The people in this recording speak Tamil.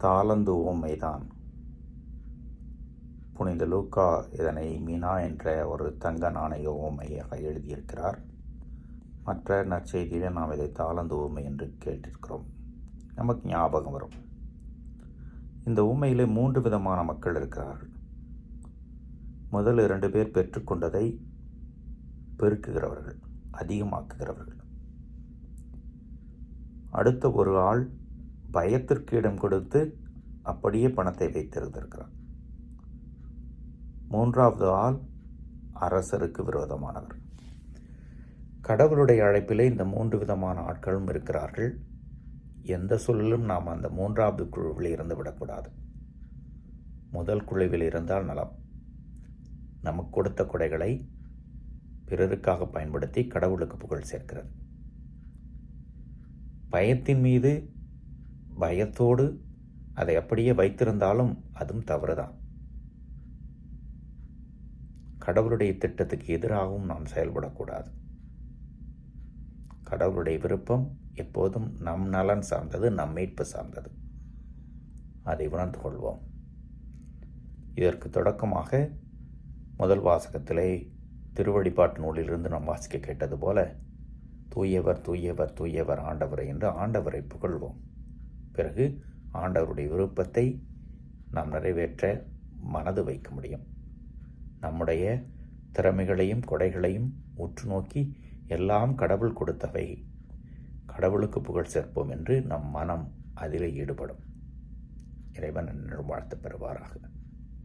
தாளந்து உவமைதான். புனித லூக்கா இதனை மீனா என்ற ஒரு தங்க நாணய ஓமையாக எழுதியிருக்கிறார். மற்ற நற்செய்தியில் நாம் இதை தாளந்து உவமை என்று கேட்டிருக்கிறோம். நமக்கு ஞாபகம் வரும். இந்த ஊமையிலே மூன்று விதமான மக்கள் இருக்கிறார்கள். முதல் இரண்டு பேர் பெற்றுக்கொண்டதை பெருக்குகிறவர்கள் அதிகமாக்குகிறவர்கள். அடுத்த ஒரு ஆள் பயத்திற்கு இடம் கொடுத்து அப்படியே பணத்தை வைத்திருந்திருக்கிறார். மூன்றாவது ஆள் அரசருக்கு விரோதமானவர். கடவுளுடைய அழைப்பிலே இந்த மூன்று விதமான ஆட்களும் இருக்கிறார்கள். எந்த சூழலும் நாம் அந்த மூன்றாவது குழுவில் இருந்து விடக்கூடாது. முதல் குழுவில் இருந்தால் நலம். நமக்கு கொடுத்த கொடைகளை பிறருக்காக பயன்படுத்தி கடவுளுக்கு புகழ் சேர்க்கிறது. பயத்தின் மீது பயத்தோடு அதை அப்படியே வைத்திருந்தாலும் அதுவும் தவறுதான். கடவுளுடைய திட்டத்துக்கு எதிராகவும் நாம் செயல்படக்கூடாது. கடவுளுடைய விருப்பம் எப்போதும் நம் நலன் சார்ந்தது நம் மீட்பு சார்ந்தது. அதை உணர்ந்து கொள்வோம். இதற்கு தொடக்கமாக முதல் வாசகத்திலே திருவழிபாட்டு நூலிலிருந்து நாம் வாசிக்க கேட்டது போல தூயவர் தூயவர் தூயவர் ஆண்டவரை என்று ஆண்டவரை புகழ்வோம். பிறகு ஆண்டவருடைய விருப்பத்தை நாம் நிறைவேற்ற மனது வைக்க முடியும். நம்முடைய திறமைகளையும் கொடைகளையும் உற்று நோக்கி எல்லாம் கடவுள் கொடுத்தவை. கடவுளுக்கு புகழ் சேர்ப்போம் என்று நம் மனம் அதிலே ஈடுபடும். இறைவன் வாழ்த்து பெறுவாராக.